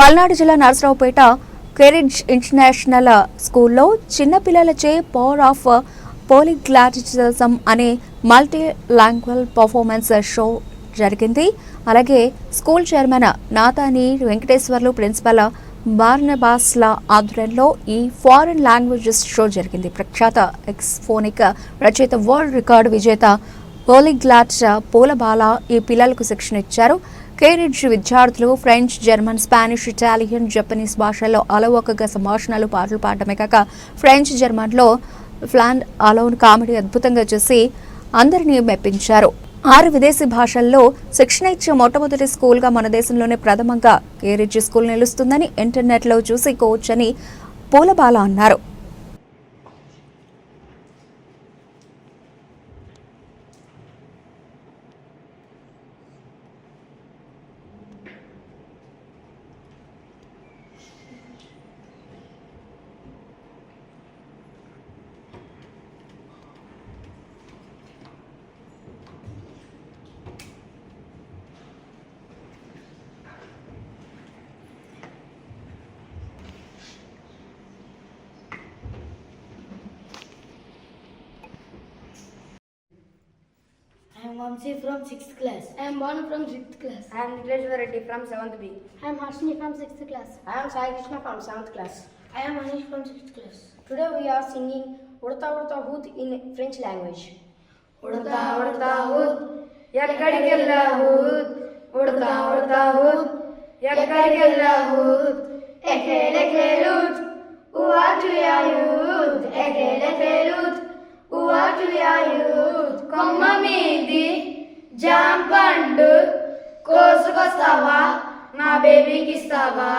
పల్నాడు జిల్లా నరసరావుపేట కెరిడ్జ్ ఇంటర్నేషనల్ స్కూల్లో చిన్నపిల్లలచే power of పోలిగ్లాటిజం అనే మల్టీ లాంగ్వల్ పర్ఫార్మెన్స్ షో జరిగింది. అలాగే school chairman Natani Venkateswarlu principal బార్నబాస్ల ఆధ్వర్యంలో ఈ ఫారిన్ లాంగ్వేజెస్ షో జరిగింది. ప్రఖ్యాత ఎక్స్ఫోనిక్ రచయిత వరల్డ్ రికార్డు విజేత పోలిగ్లాట్ పూలబాల ఈ పిల్లలకు శిక్షణ ఇచ్చారు. కేరిడ్జ్ విద్యార్థులు French German Spanish Italian Japanese భాషల్లో అలవోకగా సంభాషణలు పాటలు పాడటమే కాక ఫ్రెంచ్ జర్మన్లో ఫ్లాండ్ అలోన్ కామెడీ అద్భుతంగా చేసి అందరినీ మెప్పించారు. ఆరు విదేశీ భాషల్లో శిక్షణ ఇచ్చే మొట్టమొదటి స్కూల్గా మన దేశంలోనే ప్రథమంగా కేరిడ్జ్ స్కూల్ నిలుస్తుందని ఇంటర్నెట్లో చూసి కోచ్ అని పూలబాల అన్నారు. Banu from 6th class. I am Nilesh Reddy from 7th B. I am Harshini from 6th class. I am Sai Krishna from 7th class. I am Anish from 6th class. Today we are singing Urta Urta Hoot in French language. Urta Urta Hoot, Yakkarikella Hoot, Urta Urta Hoot, Yakkarikella Hoot, Ekele Kelut, Uatuya Yut, Ekele Kelut, Uatuya Come, Komma Midi. జాంపండు కోసుకొస్తావా? మా బేబీకి ఇస్తావా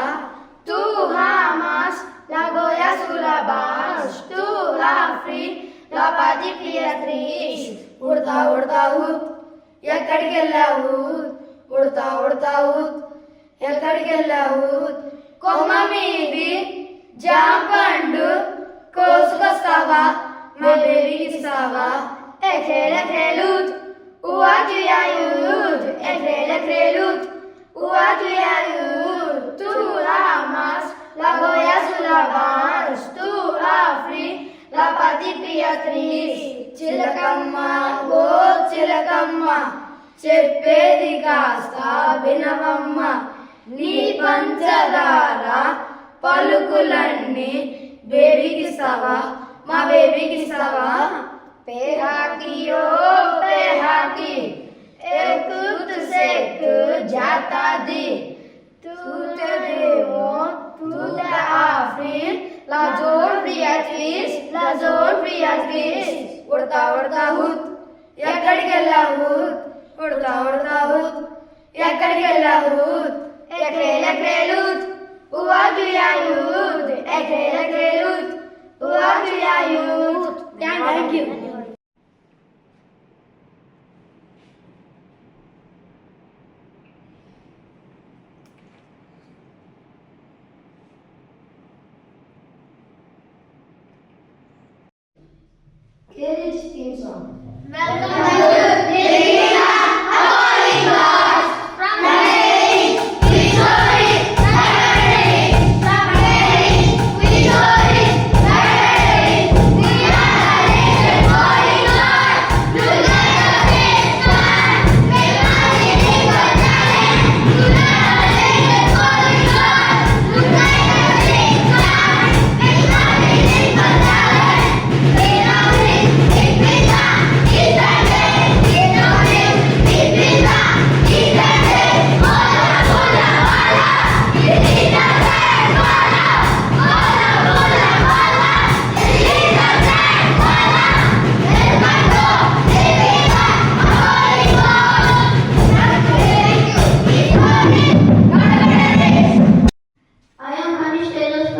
తూ Hamas లాగోయా సులభాష్ తూ హాఫ్రీ లాపాతి ప్రియత్రీష్ ఉడతా ఉడతావు ఎక్కడికి వెళ్ళావు ఉడతా ఉడతావు ఎక్కడికి వెళ్ళావు కొమ్మ మీది జాంపండు కోసుకొస్తావా? మా బేబీకి ఇస్తావా ఎఖేల ఖేలుత్ ఉవాజుయాయుద్ ఎఖేల ఖేలుత్ ఉవాజుయాయుద్ తూ లామాస్ లాగోయా సులభాష్ తూ లాఫ్రీ లాపాతి ప్రియత్రీష్ చిలకమ్మ ఓ చిలకమ్మ చెప్పేది కాస్త వినవమ్మ నీ పంచదార పలుకులన్నీ బేబీకి ఇస్తావా మా బేబీకి बेहाकी ओ बेहाकी एक तुझसे जाता दी। तू तेरे वो तू ते आफरीन लाजोर प्रियाचीस लाजोर प्रियाचीस उड़ता उड़ता हुत, या कड़ गेला हुत। उड़ता उड़ता हुत, या कड़ गेला हुत एकरेल एकरेलूत उवा जुयायूत एकरेल एकरेलूत उवा जुयायूत thank you Here is theme song. Welcome.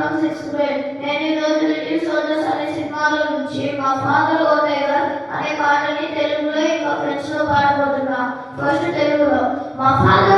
from నుంచి మా ఫాదర్ ఓ తెలుగులో ఇంకా ఫ్రెంచ్లో పాడబోతున్నా. ఫస్ట్ తెలుగులో మా ఫాదర్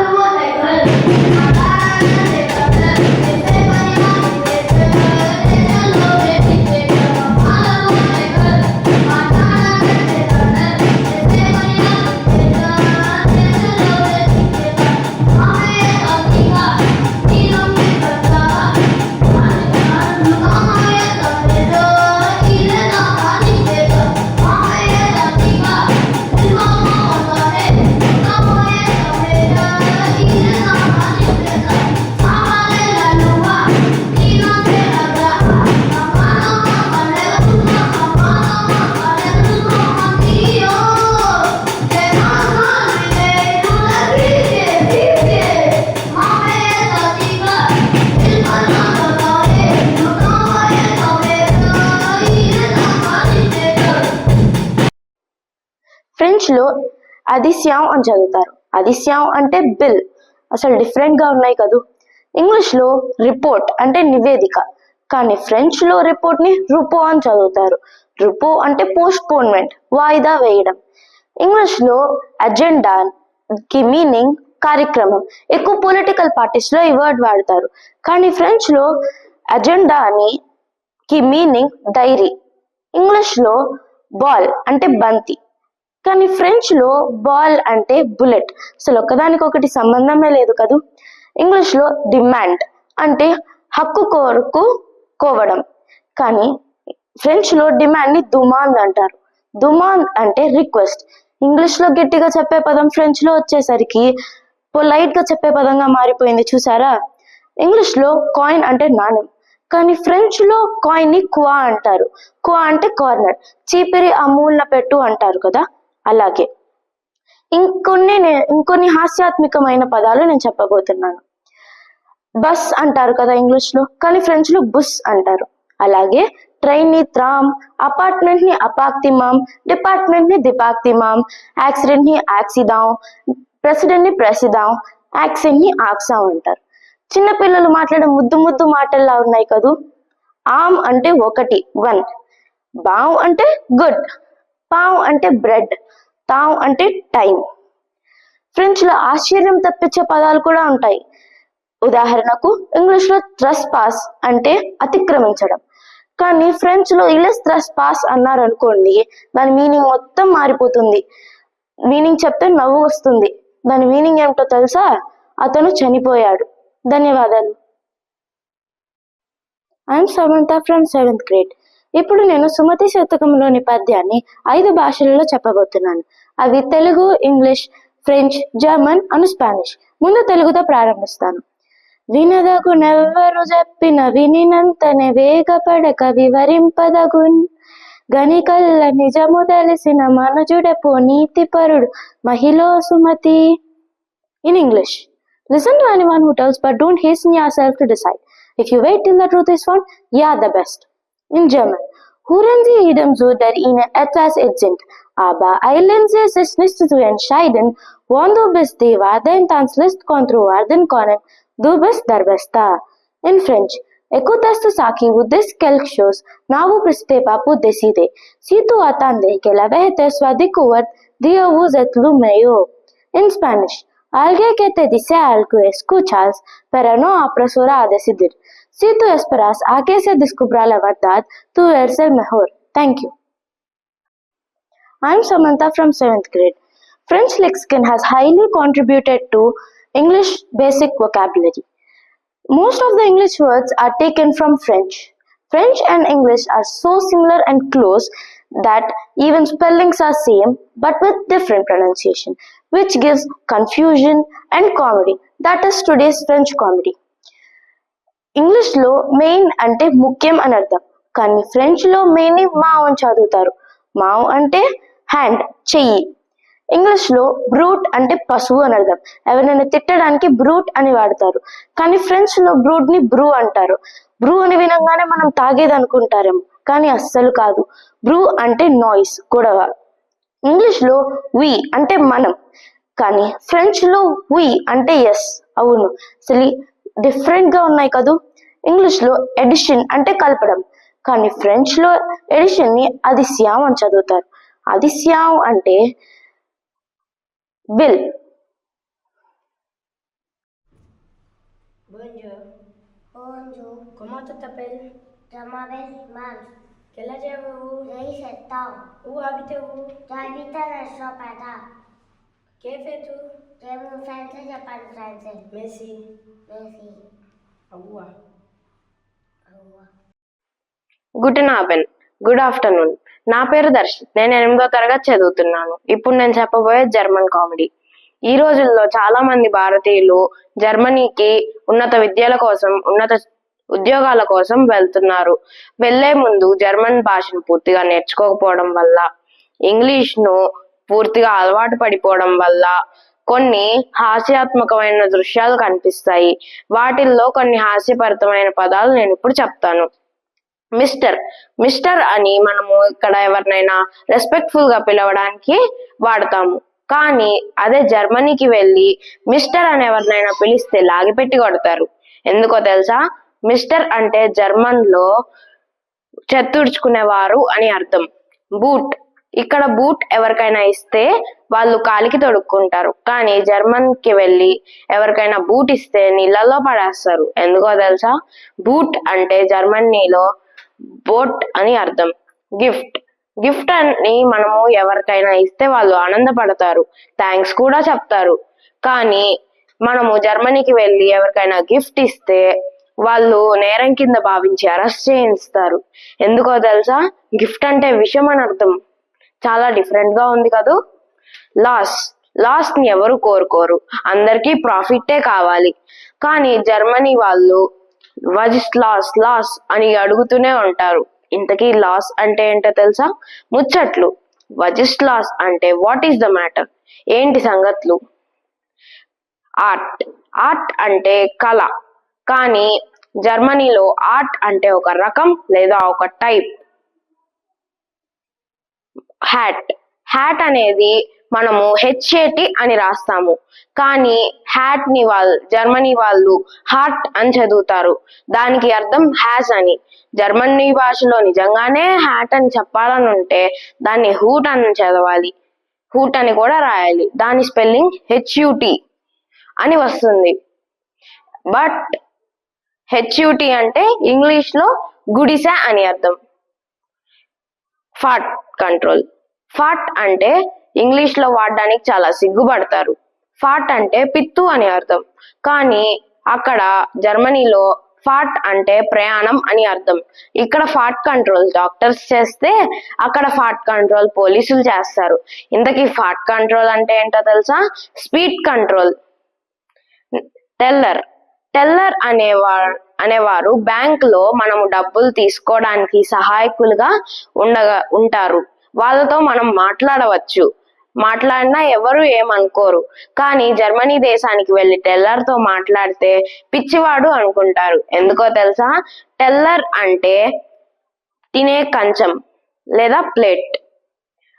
ఇంగ్లీష్లో అదిశ్యాం అని చదువుతారు. అదిశ్యాం అంటే బిల్. అసలు డిఫరెంట్గా ఉన్నాయి కదూ. ఇంగ్లీష్లో రిపోర్ట్ అంటే నివేదిక. కానీ ఫ్రెంచ్లో రిపోర్ట్ని రుపో అని చదువుతారు. రుపో అంటే పోస్ట్పోన్మెంట్ వాయిదా వేయడం. ఇంగ్లీష్లో అజెండా కి మీనింగ్ కార్యక్రమం. ఎక్కువ పొలిటికల్ పార్టీస్లో ఈ వర్డ్ వాడతారు. కానీ ఫ్రెంచ్లో అజెండా అని కి మీనింగ్ డైరీ ఇంగ్లీష్లో బాల్ అంటే బంతి. కానీ ఫ్రెంచ్లో బాల్ అంటే బుల్లెట్ అసలు ఒకదానికొకటి సంబంధమే లేదు కదూ? ఇంగ్లీష్లో డిమాండ్ అంటే హక్కు కోరుకు కోవడం. కానీ ఫ్రెంచ్లో డిమాండ్ని దుమాంద్ అంటారు. దుమాంద్ అంటే రిక్వెస్ట్ ఇంగ్లీష్లో గట్టిగా చెప్పే పదం ఫ్రెంచ్లో వచ్చేసరికి పొలైట్గా చెప్పే పదంగా మారిపోయింది చూసారా ఇంగ్లీష్లో కాయిన్ అంటే నాణ్యం కానీ ఫ్రెంచ్లో కాయిన్ని కువా అంటారు. కువా అంటే కార్నర్ చీపిరి అమూల్న పెట్టు అంటారు కదా? అలాగే. ఇంకొన్ని ఇంకొన్ని హాస్యాత్మికమైన పదాలు నేను చెప్పబోతున్నాను. బస్ అంటారు కదా ఇంగ్లీష్లో కానీ ఫ్రెంచ్లో బుస్ అంటారు. అలాగే ట్రైన్ని త్రామ్ అపార్ట్మెంట్ని అపాక్తిమాం డిపార్ట్మెంట్ని దిపాక్తిమాం యాక్సిడెంట్ని యాక్సిదాం ప్రెసిడెంట్ని ప్రెసిదాం యాక్సెంట్ని ఆక్సాం అంటారు చిన్నపిల్లలు మాట్లాడే ముద్దు ముద్దు మాటల్లా ఉన్నాయి కదూ? ఆమ్ అంటే ఒకటి వన్. బావ్ అంటే గుడ్. పావ్ అంటే బ్రెడ్ తావ్ అంటే టైం ఫ్రెంచ్లో ఆశ్చర్యం తప్పించే పదాలు కూడా ఉంటాయి. ఉదాహరణకు ఇంగ్లీష్లో త్రస్ పాస్ అంటే అతిక్రమించడం. కానీ ఫ్రెంచ్లో ఇలెస్ త్రస్ పాస్ అన్నారు అనుకోండి దాని మీనింగ్ మొత్తం మారిపోతుంది. మీనింగ్ చెప్తే నవ్వు వస్తుంది. దాని మీనింగ్ ఏమిటో తెలుసా? అతను చనిపోయాడు. ధన్యవాదాలు. I'm Samantha from seventh grade ఇప్పుడు నేను సుమతి శతకంలోని పద్యాన్ని ఐదు భాషలలో చెప్పబోతున్నాను. అవి తెలుగు ఇంగ్లీష్ ఫ్రెంచ్ జర్మన్ అను స్పానిష్. ముందు తెలుగుతో ప్రారంభిస్తాను. వినదగు నెవ్వరు చెప్పిన వినినంతనే వేగపడక వివరింపదగున్ గనికల్ల నిజము తెలిసిన మనుజుడెపో నీతిపరుడు మహిళ Sumati. In English listen to any one anyone who tells, but don't yourself to decide if you weight in the truth is one you are the best in German. Huren Sie jedem so, der Ihnen etwas erzählt. Aber eilen Sie sich nicht zu entscheiden, wann du bist die Wahrheit ans Licht kontrollieren können. Du bist der Beste. In French. ಎಕುತಸ್ತು ಸಾಕಿ ಉದ್ದಿಸ್ ಕೆಲ್ಕ್ ಶೋಸ್ ನಾವು ಪ್ರಿಸ್ತೆ ಪಾಪು ದೆಸಿದೆ ಸೀತು ಅತಾಂದೆ ಕೆಲವೆಹತೆ ಸ್ವದಿಕುವತ್ ದಿಯವು In Spanish, in Spanish te dice algo, escuchas, pero no apresura a decidir. Si tú esperas a que se descubra la verdad, tú eres el mejor. Thank you. I'm Samantha from 7th grade. French lexicon has highly contributed to English basic vocabulary. Most of the English words are taken from French. French and English are so similar and close that even spellings are same but with different pronunciation, which gives confusion and comedy. That is today's French comedy. ఇంగ్లీష్లో main అంటే ముఖ్యం అని అర్థం. కానీ ఫ్రెంచ్లో main మావ్ అని చదువుతారు. మావ్ అంటే హ్యాండ్ చెయ్యి. ఇంగ్లీష్లో బ్రూట్ అంటే పశువు అని అర్థం. ఎవరైనా తిట్టడానికి బ్రూట్ అని వాడతారు. కానీ ఫ్రెంచ్లో బ్రూట్ని బ్రూ అంటారు. బ్రూ అని వినంగానే మనం తాగేది అనుకుంటారేమో కానీ అస్సలు కాదు. బ్రూ అంటే నాయిస్ గొడవ. ఇంగ్లీష్లో వి అంటే మనం. కానీ ఫ్రెంచ్లో వి అంటే ఎస్ అవును. అసలు డిఫరెంట్గా ఉన్నాయి కదూ? ఇంగ్లీష్లో ఎడిషన్ అంటే కలపడం. కానీ ఫ్రెంచ్లో ఎడిషన్ని అది శ్యామ్ అని చదువుతారు. అది శ్యామ్ అంటే bill Quel âge Que fais-tu Je me français, je parle français. Merci. Merci. Au revoir. Au revoir. Good నాబెన్ good afternoon నా పేరు దర్శన్ నేను ఎనిమిదో తరగతి చదువుతున్నాను ఇప్పుడు నేను చెప్పబోయే జర్మన్ కామెడీ ఈ రోజుల్లో చాలా మంది భారతీయులు జర్మనీకి ఉన్నత విద్యల కోసం ఉన్నత ఉద్యోగాల కోసం వెళ్తున్నారు వెళ్ళే ముందు జర్మన్ భాషను పూర్తిగా నేర్చుకోకపోవడం వల్ల ఇంగ్లీష్ను పూర్తిగా అలవాటు పడిపోవడం వల్ల కొన్ని హాస్యాత్మకమైన దృశ్యాలు కనిపిస్తాయి. వాటిల్లో కొన్ని హాస్యపరితమైన పదాలు నేను ఇప్పుడు చెప్తాను. మిస్టర్. మిస్టర్ అని మనము ఇక్కడ ఎవరినైనా రెస్పెక్ట్ఫుల్గా పిలవడానికి వాడతాము. కానీ అదే జర్మనీకి వెళ్ళి మిస్టర్ అని ఎవరినైనా పిలిస్తే లాగిపెట్టి కొడతారు. ఎందుకో తెలుసా? మిస్టర్ అంటే జర్మన్లో చెత్తుడుచుకునేవారు అని అర్థం. బూట్. ఇక్కడ బూట్ ఎవరికైనా ఇస్తే వాళ్ళు కాలికి తొడుక్కుంటారు. కానీ జర్మన్కి వెళ్ళి ఎవరికైనా బూట్ ఇస్తే నీళ్ళలో పడేస్తారు. ఎందుకో తెలుసా? బూట్ అంటే జర్మనీలో బోట్ అని అర్థం. గిఫ్ట్. గిఫ్ట్ అని మనము ఎవరికైనా ఇస్తే వాళ్ళు ఆనందపడతారు. థ్యాంక్స్ కూడా చెప్తారు. కానీ మనము జర్మనీకి వెళ్ళి ఎవరికైనా గిఫ్ట్ ఇస్తే వాళ్ళు నేరం కింద భావించి అరెస్ట్ చేయిస్తారు. ఎందుకో తెలుసా? గిఫ్ట్ అంటే విషయం అని అర్థం. చాలా డిఫరెంట్గా ఉంది కదూ. లాస్ లాస్ని ఎవరు కోరుకోరు. అందరికీ ప్రాఫిటే కావాలి. కానీ జర్మనీ వాళ్ళు వజిస్ లాస్ లాస్ అని అడుగుతూనే ఉంటారు. ఇంతకీ లాస్ అంటే ఏంటో తెలుసా? ముచ్చట్లు. వజిస్ లాస్ అంటే వాట్ ఈస్ ద మ్యాటర్ ఏంటి సంగతులు? ఆర్ట్ ఆర్ట్ అంటే కళ. కానీ జర్మనీలో ఆర్ట్ అంటే ఒక రకం లేదా ఒక టైప్. హ్యాట్ హ్యాట్ అనేది మనము హెచ్ఏటి అని రాస్తాము. కానీ హ్యాట్ని వాళ్ళు జర్మనీ వాళ్ళు హార్ట్ అని చదువుతారు. దానికి అర్థం హ్యాస్ అని. జర్మనీ భాషలో నిజంగానే హ్యాట్ అని చెప్పాలని ఉంటే దాన్ని హూట్ అని చదవాలి. హూట్ అని కూడా రాయాలి. దాని స్పెల్లింగ్ హెచ్యుటి అని వస్తుంది. బట్ హెచ్యుటి అంటే ఇంగ్లీష్లో గుడిసె అని అర్థం. ఫాట్ కంట్రోల్ ఫాట్ అంటే ఇంగ్లీష్లో వాడడానికి చాలా సిగ్గుపడతారు. ఫాట్ అంటే పిత్తు అని అర్థం. కానీ అక్కడ జర్మనీలో ఫాట్ అంటే ప్రయాణం అని అర్థం. ఇక్కడ ఫాట్ కంట్రోల్ డాక్టర్స్ చేస్తే అక్కడ ఫాట్ కంట్రోల్ పోలీసులు చేస్తారు. ఇంతకీ ఫాట్ కంట్రోల్ అంటే ఏంటో తెలుసా? Speed control. టెల్లర్. టెల్లర్ అనేవారు అనేవారు బ్యాంక్లో మనము డబ్బులు తీసుకోవడానికి సహాయకులుగా ఉండగా ఉంటారు. వాళ్ళతో మనం మాట్లాడవచ్చు. మాట్లాడినా ఎవరు ఏమనుకోరు. కానీ జర్మనీ దేశానికి వెళ్ళి టెల్లర్తో మాట్లాడితే పిచ్చివాడు అనుకుంటారు. ఎందుకో తెలుసా? టెల్లర్ అంటే తినే కంచం లేదా ప్లేట్.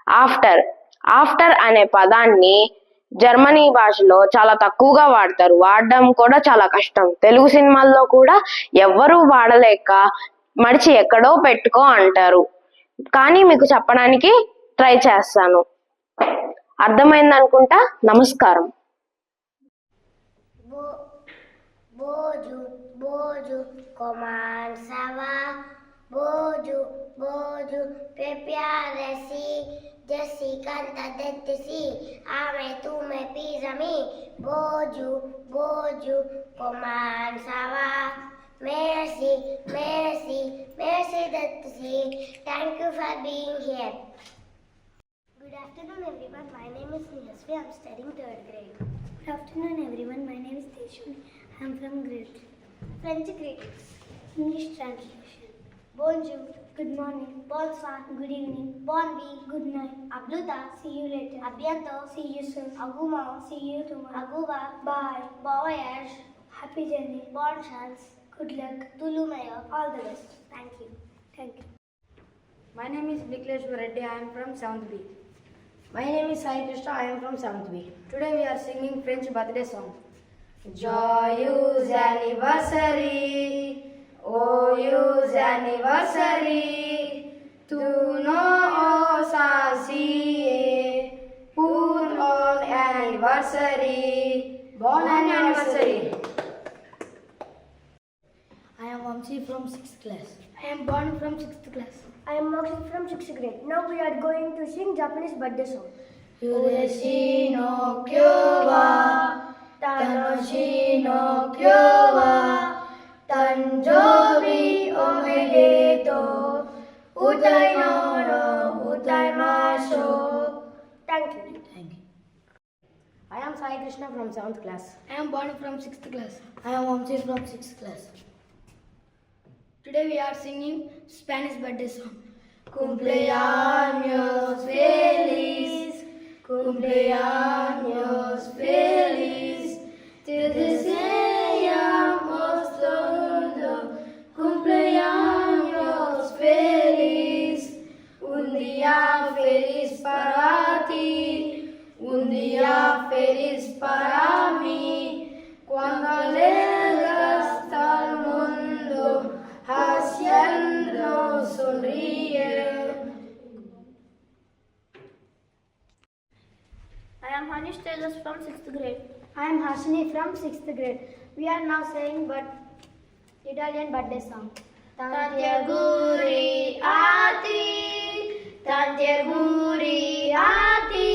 ఆఫ్టర్ ఆఫ్టర్ అనే పదాన్ని జర్మనీ భాషలో చాలా తక్కువగా వాడతారు. వాడడం కూడా చాలా కష్టం. తెలుగు సినిమాల్లో కూడా ఎవ్వరూ వాడలేక మడిచి ఎక్కడో పెట్టుకో అంటారు. కానీ మీకు చెప్పడానికి ట్రై చేస్తాను. అర్థమైంది అనుకుంటా నమస్కారం Bonjour, bonjour, comment ça va? Bonjour, bonjour, preparez si, je suis contente d'être ici. Avec tous mes petits amis. Bonjour, bonjour, comment ça va? Merci, merci, merci d'être. Thank you for being here. Good afternoon, everyone. My name is Niyasvi. I'm studying third grade. Good afternoon, everyone. My name is Teshwani. I'm from grade. French greetings. English translation. Bonjour. Good morning. Bonsoir. Good evening. Bon nuit. Good night. Abluta. See you later. Abiento. See you soon. Aguma. See you tomorrow. Aguba. Bye. Bon voyage. Happy journey. Bon chance. Good luck. Tulu Mayo. All the best. Thank you. Thank you. My name is Vikleshwar Reddy. I am from 7th B. My name is Sai Krishna. I am from 7th B. Today we are singing French birthday song. Joyous anniversary, oh you's anniversary, tu nos assis pour on anniversary, bon anniversary. Vamsi from 6th class. I am born from 6th class. I am Mokshit from 6th grade. Now we are going to sing Japanese birthday song. Utsunokiyuwa, tanoshinokiyuwa, tanjobi omedeto, utai no no utai 嬉しいの今日は楽しいの今日は誕生日おめでとう歌いなの歌いましょう Thank you. Thank you. I am Sai Krishna from 7th class. I am born from 6th class. I am Vamsi from 6th class. Today we are singing Spanish birthday song. Cumpleaños feliz, cumpleaños feliz, te deseamos todo, cumpleaños feliz, un día feliz para ti, un día feliz para ti. Am from 6th grade. I am Harshini from 6th grade. We are now saying but Italian birthday song. Tanti auguri a ti, tanti auguri a ti,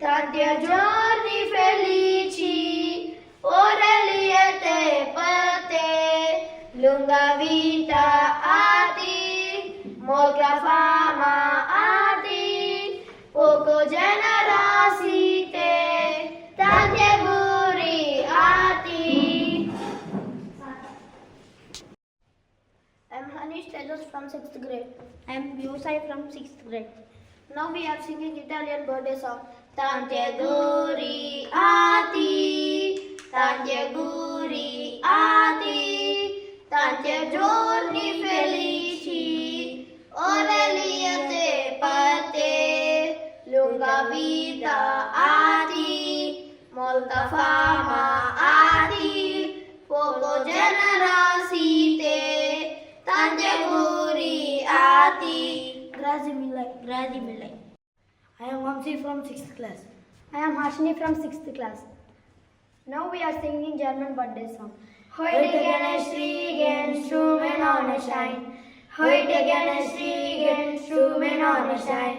tanti giorni felici, ore liete per te, lunga vita a ti, molta fama from 6th grade. I am Yusai from 6th grade. Now we are singing Italian birthday song. Tanti auguri a ti, tanti auguri a ti, tanti giorni felici, Vamsi from 6th class. I am Harshini from 6th class. Now we are singing German birthday song. Heute gerne Striegen, Strumen ohne Schein. Heute gerne Striegen, Strumen ohne Schein.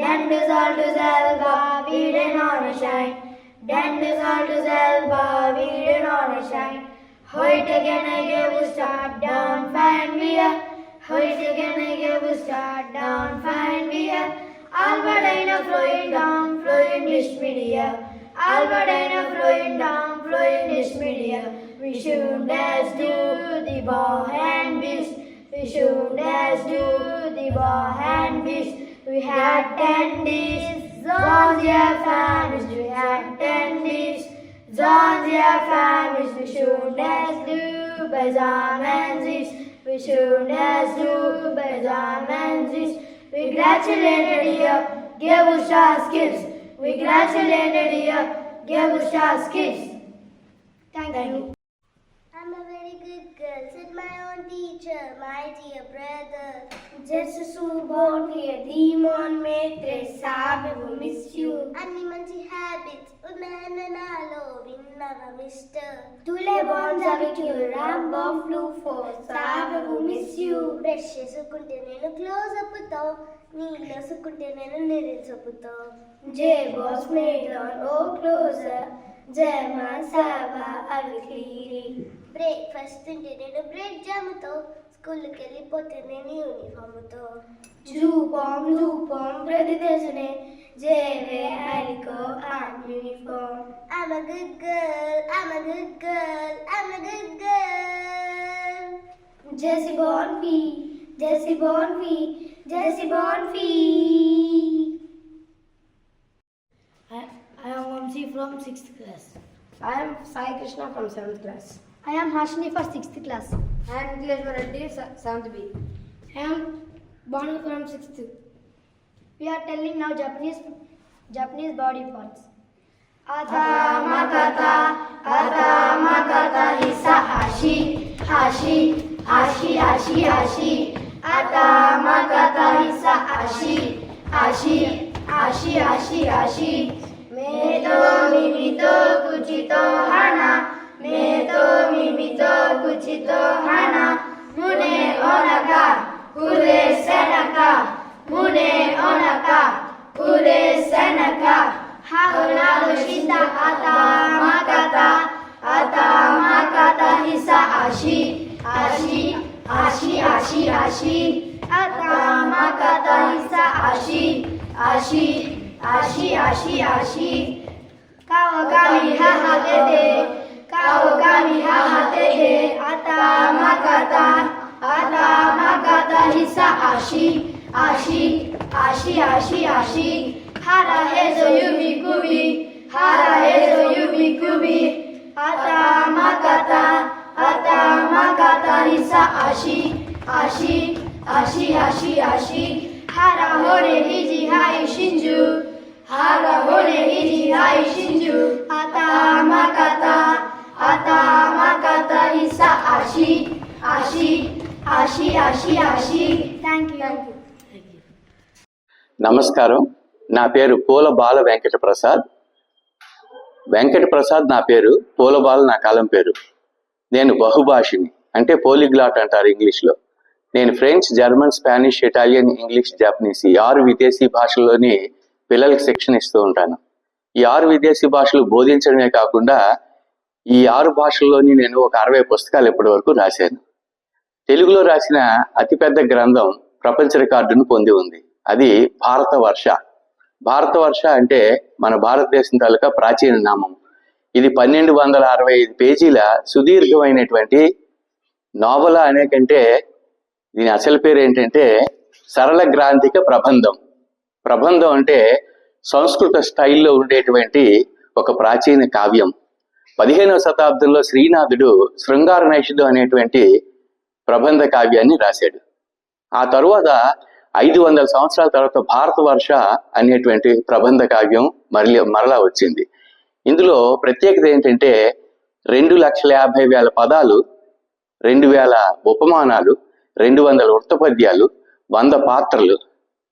Denn du solltest selber wie den ohne Schein. Denn du solltest selber wie den ohne Schein. Heute gerne Geburtstag, dann feiern wir. Heute gerne Geburtstag, dann feiern wir. Albert flowing down, flowing English media. Albert flowing down, flowing English media. We should dance to the ball and beast. We should dance to the ball and beast. We had ten days, Zonzia families. We had ten days, Zonzia families. We should dance to Bazar Menzies. We should dance to Bazar Menzies. We gratulated give us our gifts. We gratulated here, gave Usha's gifts. Thank, Thank you. you. Girl, said my own teacher, my dear brother. Just so born here, demon mate, sabe will miss you. అన్ని మంచి habits ఉన్నాయన్న నాలో విన్నవ mister తులే బాండ్స్ అవి రాంబో ఫ్లూ ఫోర్ సాబ్ will miss you. బ్రష్ చేసుకుంటే నేను క్లోజ్ అప్తో నీళ్ళు వేసుకుంటే నేను నిరిల్ చెప్పుతో జే బాస్ మేడ్ ఆన్ ఓ క్లోజర్ జయమా సాబా అవి క్లీరీ బ్రేక్ఫాస్ట్ తింటే నేను బ్రెడ్ జామ్తో స్కూల్కి వెళ్ళిపోతే నేను యూనిఫామ్తో జూపాం జూపాం ప్రతి దేశనే జేవే హరికో on uniform I'm a good girl, I'm a good girl, I'm a good girl. Jessie Bonfie, Jessie Bonfie, Jessie Bonfie. I, am Vamsi from 6th class. I am Sai Krishna from 7th class. I am Harshini from 6th class. I am Nikhileshwar Reddy, 7th B. I am Banu from 6th. We are telling now Japanese Japanese body parts. Ata makata, ata makata hisa hashi, hashi, hashi, hashi, hashi. Ata makata hisa hashi, hashi, hashi, hashi, hashi. মিমিত কুচিত হানা মেত মিমিত কুচিত হানা মুনে অনাকা হুরে সেনাকা মুনে অনাকা হুরে সেনাকা হাওলা রশিদা আতা মাকাতা আতা মাকাতা হিসা আশি আশি আশি আশি আশি আতা মাকাতা হিসা আশি আশি আশি আশি আশি ashi. Kawakami hahate, kawakami hahate, ata makata, ata makata hisa ashi, ashi, ashi, ashi, ashi. Hara hezo yumi kubi, hara hezo yumi kubi, ata makata, ata makata hisa ashi, ashi, ashi, ashi, ashi. Hara hore hiji hai shinju, నమస్కారం. నా పేరు పూల బాల వెంకట ప్రసాద్ వెంకట ప్రసాద్ నా పేరు పూల బాల నా కాలం పేరు. నేను బహుభాషిని అంటే పోలిగ్లాట్ అంటారు ఇంగ్లీష్లో. నేను French German Spanish Italian English Japanese ఆరు విదేశీ భాషల్లోనే పిల్లలకి శిక్షణ ఇస్తూ ఉంటాను. ఈ ఆరు విదేశీ భాషలు బోధించడమే కాకుండా ఈ ఆరు భాషల్లోని నేను ఒక అరవై పుస్తకాలు ఇప్పటి వరకు రాశాను. తెలుగులో రాసిన అతిపెద్ద గ్రంథం ప్రపంచ రికార్డును పొంది ఉంది. అది భారత వర్ష. భారత వర్ష అంటే మన భారతదేశం తాలూకా ప్రాచీన నామం. ఇది పన్నెండు వందల అరవై ఐదు పేజీల సుదీర్ఘమైనటువంటి నోవల అనే కంటే దీని అసలు పేరు ఏంటంటే సరళ గ్రాంధిక ప్రబంధం. ప్రబంధం అంటే సంస్కృత స్టైల్లో ఉండేటువంటి ఒక ప్రాచీన కావ్యం. పదిహేనవ శతాబ్దంలో శ్రీనాథుడు శృంగార నైషుడు అనేటువంటి ప్రబంధ కావ్యాన్ని రాశాడు. ఆ తరువాత ఐదు వందల సంవత్సరాల తర్వాత భారతవర్ష అనేటువంటి ప్రబంధ కావ్యం మరలి మరలా వచ్చింది. ఇందులో ప్రత్యేకత ఏంటంటే రెండు లక్షల యాభై వేల పదాలు రెండు వేల ఉపమానాలు రెండు వందల వృత్తపద్యాలు వంద పాత్రలు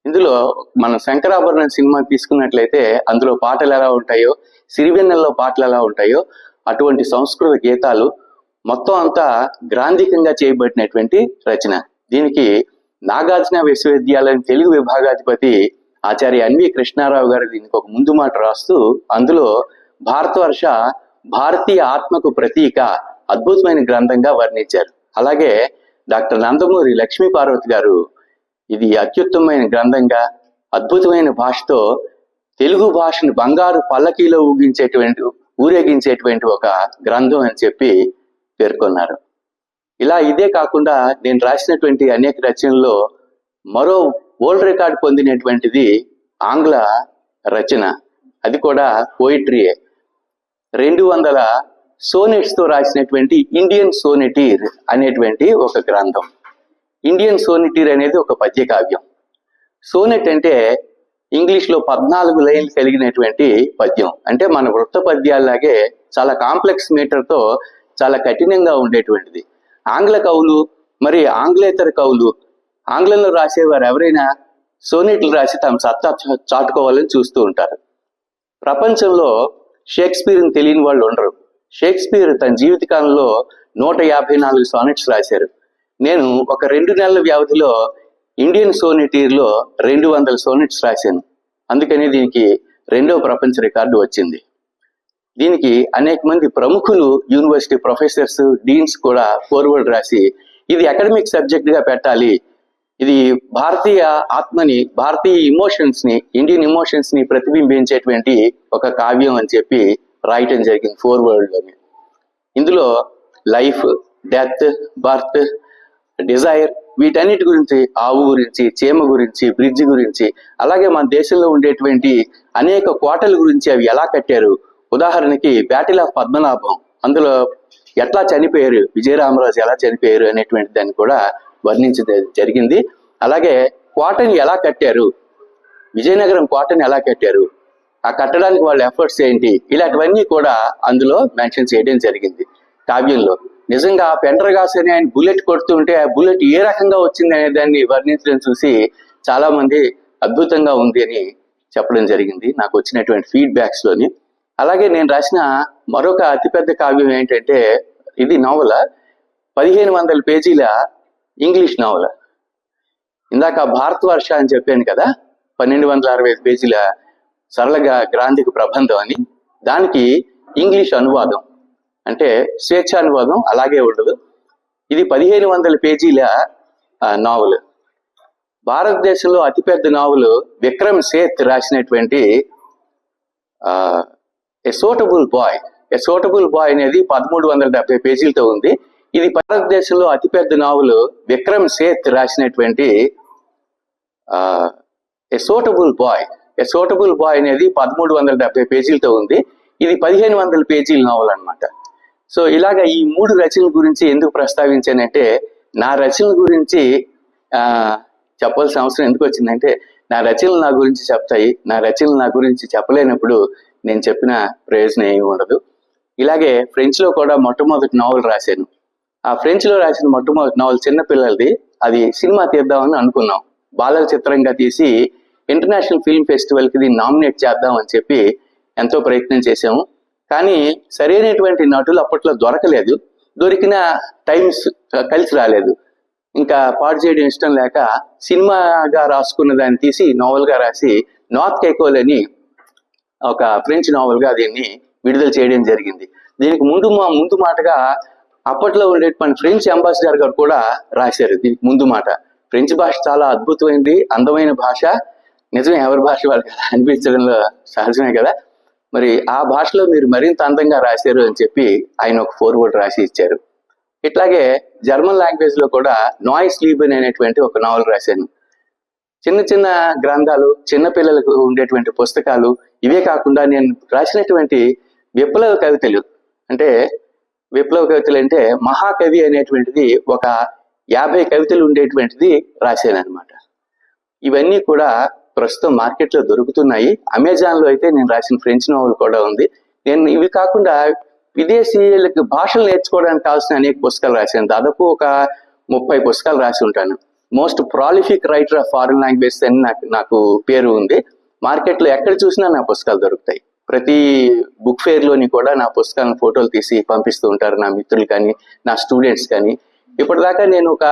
ఇందులో మన శంకరాభరణం సినిమా తీసుకున్నట్లయితే అందులో పాటలు ఎలా ఉంటాయో సిరివెన్నెల్లో పాటలు ఎలా ఉంటాయో అటువంటి సంస్కృత గీతాలు మొత్తం అంతా గ్రాంధికంగా చేయబడినటువంటి రచన. దీనికి నాగార్జున విశ్వవిద్యాలయం తెలుగు విభాగాధిపతి ఆచార్య అన్వి కృష్ణారావు గారు దీనికి ఒక ముందు మాట రాస్తూ అందులో భారతవర్ష భారతీయ ఆత్మకు ప్రతీక అద్భుతమైన గ్రంథంగా వర్ణించారు. అలాగే డాక్టర్ నందమూరి లక్ష్మీ పార్వతి గారు ఇది అత్యుత్తమైన గ్రంథంగా అద్భుతమైన భాషతో తెలుగు భాషను బంగారు పల్లకీలో ఊగించేటువంటి ఊరేగించేటువంటి ఒక గ్రంథం అని చెప్పి పేర్కొన్నారు. ఇలా ఇదే కాకుండా నేను రాసినటువంటి అనేక రచనల్లో మరో వరల్డ్ రికార్డ్ పొందినటువంటిది ఆంగ్ల రచన. అది కూడా పోయిట్రీయే రెండు వందల సోనెట్స్తో రాసినటువంటి ఇండియన్ సోనెటీర్ అనేటువంటి ఒక గ్రంథం. ఇండియన్ సోనిటీర్ అనేది ఒక పద్య కావ్యం సోనెట్ అంటే ఇంగ్లీష్లో పద్నాలుగు లైన్లు కలిగినటువంటి పద్యం. అంటే మన వృత్త పద్యాలాగే చాలా కాంప్లెక్స్ మీటర్తో చాలా కఠినంగా ఉండేటువంటిది. ఆంగ్ల కవులు మరి ఆంగ్లేతర కవులు ఆంగ్లంలో రాసేవారు ఎవరైనా సోనెట్లు రాసి తమ సత్తా చాటుకోవాలని చూస్తూ ఉంటారు. ప్రపంచంలో షేక్స్పియర్ని తెలియని వాళ్ళు ఉండరు. షేక్స్పియర్ తన జీవితకాలంలో నూట యాభై నాలుగు సోనెట్స్ రాశారు. నేను ఒక రెండు నెలల వ్యవధిలో ఇండియన్ సోనిటీర్లో రెండు వందల సోనెట్స్ రాశాను. అందుకని దీనికి రెండవ ప్రపంచ రికార్డు వచ్చింది. దీనికి అనేక మంది ప్రముఖులు యూనివర్సిటీ ప్రొఫెసర్స్ డీన్స్ కూడా ఫోర్వర్డ్ రాసి ఇది అకాడమిక్ సబ్జెక్ట్గా పెట్టాలి. ఇది భారతీయ ఆత్మని భారతీయ ఇమోషన్స్ని ఇండియన్ ఇమోషన్స్ని ప్రతిబింబించేటువంటి ఒక కావ్యం అని చెప్పి రాయటం జరిగింది ఫోర్వర్డ్లోని. ఇందులో లైఫ్ డెత్ బర్త్ డిజైర్ వీటన్నిటి గురించి ఆవు గురించి చీమ గురించి బ్రిడ్జ్ గురించి అలాగే మన దేశంలో ఉండేటువంటి అనేక కోటల గురించి అవి ఎలా కట్టారు? ఉదాహరణకి బ్యాటిల్ ఆఫ్ పద్మనాభం. అందులో ఎట్లా చనిపోయారు? విజయరామరాజు ఎలా చనిపోయారు అనేటువంటి దాన్ని కూడా వర్ణించడం జరిగింది. అలాగే కోటని ఎలా కట్టారు? విజయనగరం కోటని ఎలా కట్టారు? ఆ కట్టడానికి వాళ్ళ ఎఫర్ట్స్ ఏంటి? ఇలాంటివన్నీ కూడా అందులో మెన్షన్ చేయడం జరిగింది. కావ్యంలో. నిజంగా పెంటర్ పెండ్రగాస్ అని ఆయన బుల్లెట్ కొడుతుంటే ఆ బుల్లెట్ ఏ రకంగా వచ్చింది అనే దాన్ని వర్ణించడం చూసి చాలా మంది అద్భుతంగా ఉంది అని చెప్పడం జరిగింది. నాకు వచ్చినటువంటి ఫీడ్బ్యాక్స్లోని. అలాగే నేను రాసిన మరొక అతిపెద్ద కావ్యం ఏంటంటే ఇది నవల. పదిహేను వందల పేజీల ఇంగ్లీష్ నవల. ఇందాక భారతవర్ష అని చెప్పాను కదా పన్నెండు వందల అరవై ఐదు పేజీల సరళగా గ్రాంధిక ప్రబంధం అని. దానికి ఇంగ్లీష్ అనువాదం. అంటే స్వేచ్ఛానువాదం అలాగే ఉండదు. ఇది పదిహేను వందల పేజీల నావల్ భారతదేశంలో అతిపెద్ద నావలు విక్రమ్ సేత్ రాసినటువంటి a suitable boy a suitable boy అనేది పదమూడు వందల డెబ్బై పేజీలతో ఉంది. ఇది భారతదేశంలో అతిపెద్ద నావలు విక్రమ్ సేత్ రాసినటువంటి a suitable boy a suitable boy అనేది పదమూడు వందల డెబ్బై పేజీలతో ఉంది. ఇది పదిహేను వందల పేజీల నావల్ అన్నమాట. సో ఇలాగ ఈ మూడు రచనల గురించి ఎందుకు ప్రస్తావించానంటే నా రచనల గురించి ఆ చెప్పాల్సిన అవసరం ఎందుకు వచ్చిందంటే నా రచనలు నా గురించి చెప్తాయి నా రచనలు నా గురించి చెప్పలేనప్పుడు నేను చెప్పిన ప్రయోజనం ఏమి ఉండదు. ఇలాగే ఫ్రెంచ్లో కూడా మొట్టమొదటి నావల్ రాశాను. ఆ ఫ్రెంచ్లో రాసిన మొట్టమొదటి నావల్ చిన్న పిల్లలది అది సినిమా తీద్దామని అనుకున్నాం. బాలల చిత్రంగా తీసి ఇంటర్నేషనల్ ఫిల్మ్ ఫెస్టివల్కి దీన్ని నామినేట్ చేద్దాం అని చెప్పి ఎంతో ప్రయత్నం చేశాము. కానీ సరైనటువంటి నటులు అప్పట్లో దొరకలేదు. దొరికిన టైమ్స్ కలిసి రాలేదు. ఇంకా పాడు చేయడం ఇష్టం లేక సినిమాగా రాసుకున్న దాన్ని తీసి నావల్గా రాసి నార్త్ కేకోల్ అని ఒక ఫ్రెంచ్ నావల్గా దీన్ని విడుదల చేయడం జరిగింది. దీనికి ముందు మా ముందు మాటగా అప్పట్లో ఉండేటువంటి ఫ్రెంచ్ అంబాసిడర్ గారు కూడా రాశారు దీనికి ముందు మాట. ఫ్రెంచ్ భాష చాలా అద్భుతమైనది అందమైన భాష. నిజమే ఎవరి భాష వాళ్ళకి అనిపించడంలో సహజమే కదా. మరి ఆ భాషలో మీరు మరింత అందంగా రాశారు అని చెప్పి ఆయన ఒక ఫోర్వర్డ్ రాసి ఇచ్చారు. ఇట్లాగే జర్మన్ లాంగ్వేజ్లో కూడా నాయిస్ లీబన్ అనేటువంటి ఒక నావల్ రాశాను. చిన్న చిన్న గ్రంథాలు చిన్న పిల్లలకు ఉండేటువంటి పుస్తకాలు ఇవే కాకుండా నేను రాసినటువంటి విప్లవ కవితలు. అంటే విప్లవ కవితలు అంటే మహాకవి అనేటువంటిది ఒక యాభై కవితలు ఉండేటువంటిది రాశాను అనమాట ఇవన్నీ కూడా ప్రస్తుతం మార్కెట్లో దొరుకుతున్నాయి. అమెజాన్లో అయితే నేను రాసిన ఫ్రెంచ్ నోవెల్ కూడా ఉంది. నేను ఇవి కాకుండా విదేశీయులకు భాషలు నేర్చుకోవడానికి కావాల్సిన అనేక పుస్తకాలు రాశాను. దాదాపు ఒక ముప్పై పుస్తకాలు రాసి ఉంటాను. Most prolific writer of foreign language అని నాకు నాకు పేరు ఉంది. మార్కెట్లో ఎక్కడ చూసినా నా పుస్తకాలు దొరుకుతాయి. ప్రతి బుక్ ఫేర్లోని కూడా నా పుస్తకాలను ఫోటోలు తీసి పంపిస్తూ ఉంటారు. నా మిత్రులు కానీ నా స్టూడెంట్స్ కానీ. ఇప్పటిదాకా నేను ఒక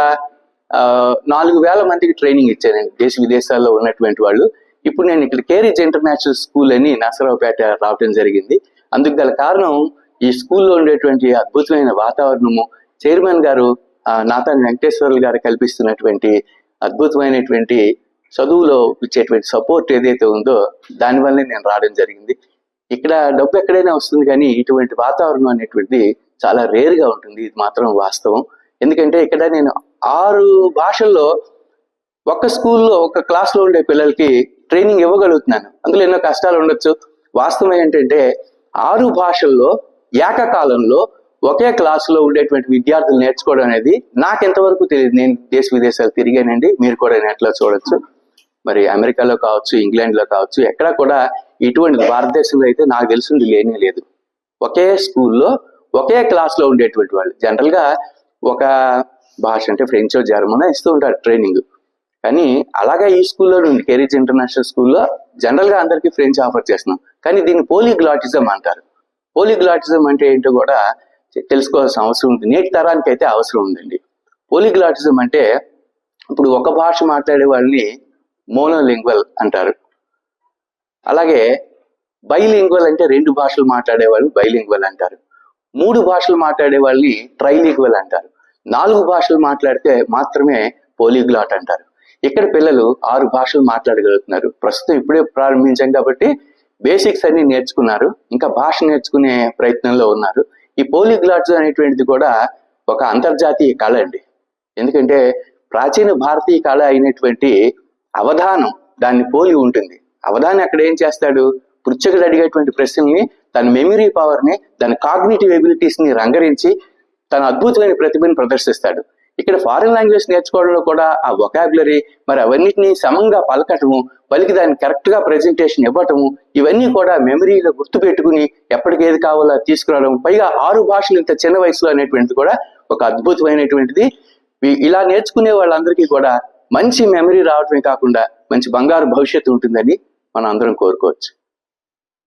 నాలుగు వేల మందికి ట్రైనింగ్ ఇచ్చానండి దేశ విదేశాల్లో ఉన్నటువంటి వాళ్ళు. ఇప్పుడు నేను ఇక్కడ కేరీజ్ ఇంటర్నేషనల్ స్కూల్ అని నసరావుపేట రావటం జరిగింది. అందుకు గల కారణం ఈ స్కూల్లో ఉండేటువంటి అద్భుతమైన వాతావరణము. చైర్మన్ గారు ఆ, వెంకటేశ్వర్లు గారు కల్పిస్తున్నటువంటి అద్భుతమైనటువంటి చదువులో ఇచ్చేటువంటి సపోర్ట్ ఏదైతే ఉందో దానివల్లే నేను రావడం జరిగింది. ఇక్కడ డబ్బు ఎక్కడైనా వస్తుంది కానీ ఇటువంటి వాతావరణం అనేటువంటిది చాలా రేర్గా ఉంటుంది. ఇది మాత్రం వాస్తవం. ఎందుకంటే ఇక్కడ నేను ఆరు భాషల్లో ఒక్క స్కూల్లో ఒక క్లాస్లో ఉండే పిల్లలకి ట్రైనింగ్ ఇవ్వగలుగుతున్నాను. అందులో ఎన్నో కష్టాలు ఉండొచ్చు. వాస్తవం ఏంటంటే ఆరు భాషల్లో ఏకకాలంలో ఒకే క్లాసులో ఉండేటువంటి విద్యార్థులు నేర్చుకోవడం అనేది నాకు ఎంతవరకు తెలియదు. నేను దేశ విదేశాలు తిరిగానండి. మీరు కూడా నెట్లో చూడొచ్చు. మరి అమెరికాలో కావచ్చు ఇంగ్లాండ్లో కావచ్చు ఎక్కడ కూడా ఇటువంటి భారతదేశంలో అయితే నాకు తెలిసింది లేనే లేదు. ఒకే స్కూల్లో ఒకే క్లాస్లో ఉండేటువంటి వాళ్ళు. జనరల్గా ఒక భాష అంటే ఫ్రెంచ్ జర్మన్ ఇస్తూ ఉంటారు ట్రైనింగ్ కానీ అలాగే ఈ స్కూల్లో నుండి కెరీజ్ ఇంటర్నేషనల్ స్కూల్లో జనరల్గా అందరికీ ఫ్రెంచ్ ఆఫర్ చేస్తున్నాం. కానీ దీన్ని పోలీగ్లాటిజం అంటారు. పోలీగ్లాటిజం అంటే ఏంటో కూడా తెలుసుకోవాల్సిన అవసరం ఉంది. నేటి తరానికి అయితే అవసరం ఉందండి. పోలీగ్లాటిజం అంటే ఇప్పుడు ఒక భాష మాట్లాడే వాళ్ళని మోనోలింగ్వల్ అంటారు. అలాగే బైలింగ్వల్ అంటే రెండు భాషలు మాట్లాడే వాళ్ళు బైలింగ్వల్ అంటారు. మూడు భాషలు మాట్లాడే వాళ్ళని ట్రైలింగ్వల్ అంటారు. నాలుగు భాషలు మాట్లాడితే మాత్రమే పోలీగ్లాట్ అంటారు. ఇక్కడ పిల్లలు ఆరు భాషలు మాట్లాడగలుగుతున్నారు. ప్రస్తుతం ఇప్పుడే ప్రారంభించాం కాబట్టి బేసిక్స్ అన్ని నేర్చుకున్నారు. ఇంకా భాష నేర్చుకునే ప్రయత్నంలో ఉన్నారు. ఈ పోలీగ్లాట్స్ అనేటువంటిది కూడా ఒక అంతర్జాతీయ కళ అండి. ఎందుకంటే ప్రాచీన భారతీయ కళ అయినటువంటి అవధానం దాన్ని పోలి ఉంటుంది. అవధానం అక్కడ ఏం చేస్తాడు? పృచ్ఛకుడు అడిగేటువంటి ప్రశ్నల్ని తన మెమరీ పవర్ని తన కాగ్నిటివ్ ఎబిలిటీస్ని రంగరించి తన అద్భుతమైన ప్రతిభను ప్రదర్శిస్తాడు. ఇక్కడ ఫారిన్ లాంగ్వేజ్ నేర్చుకోవడంలో కూడా ఆ వొకాబులరీ మరి అవన్నిటిని సమంగా పలకటము పలికి దాన్ని కరెక్ట్గా ప్రజెంటేషన్ ఇవ్వటము ఇవన్నీ కూడా మెమరీలో గుర్తు పెట్టుకుని ఎప్పటికి ఏది కావాలో తీసుకురావడం పైగా ఆరు భాషలు ఇంత చిన్న వయసులో అనేటువంటిది కూడా ఒక అద్భుతమైనటువంటిది. ఇలా నేర్చుకునే వాళ్ళందరికీ కూడా మంచి మెమరీ రావటమే కాకుండా మంచి బంగారు భవిష్యత్తు ఉంటుందని మనం అందరం కోరుకోవచ్చు.